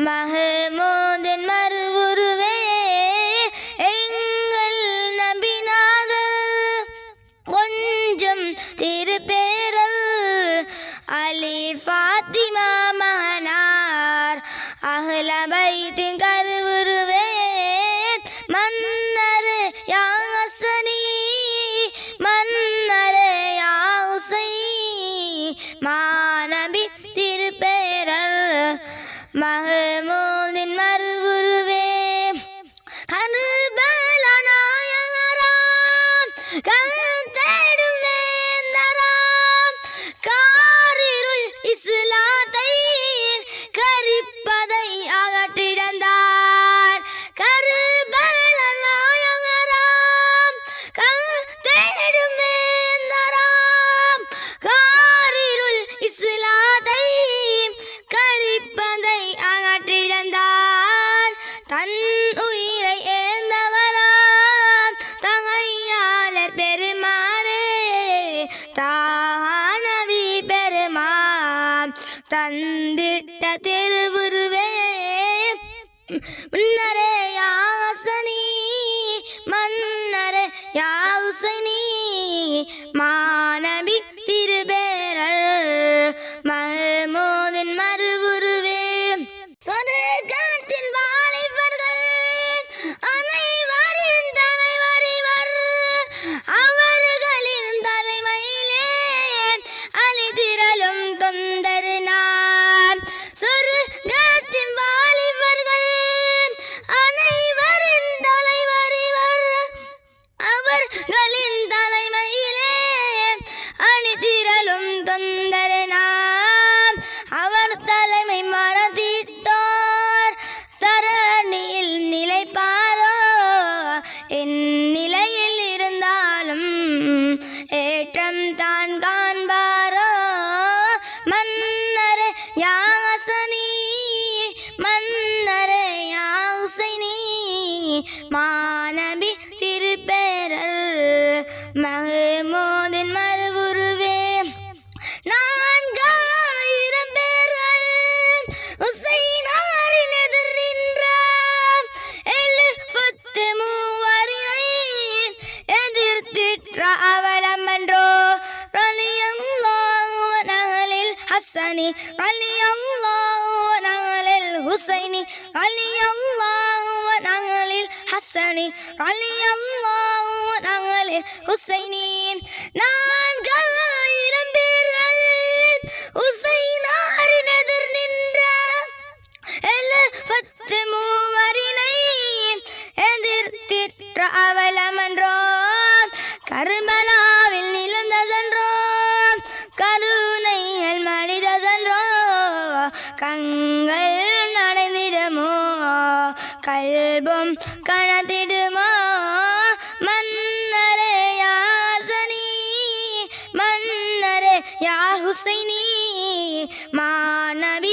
திருப்பேரர் மகமோதின் மறுவுருவே கருபல நாயகராம் கருத்தேடும் தந்திட்ட திருவுருவே முன்னரே நிலையில் இருந்தாலும் ஏற்றம் தான் காண்பாரோ? மன்னரே யாசனி மன்னரே யாசினி மாநபி திருப்பேரர் மகமோதின் நகலில் ஹசனி ரலியல்லாஹு நகலில் ஹுசைனி ரலியல்லாஹு நகலில் ஹசனி ரலியல்லாஹு நகலில் ஹுசைனி. நான்காயிரம் பேர்கள் உசைனாரின் எதிர் நின்ற எழுபத்து மூவரினை எதிர்த்திற்ற அவலமன்றோ கருமலாவில் கல்பும் கணத்திடுமோ மன்னரே யாசனி மன்னரே யாஹுசைனி மாநபி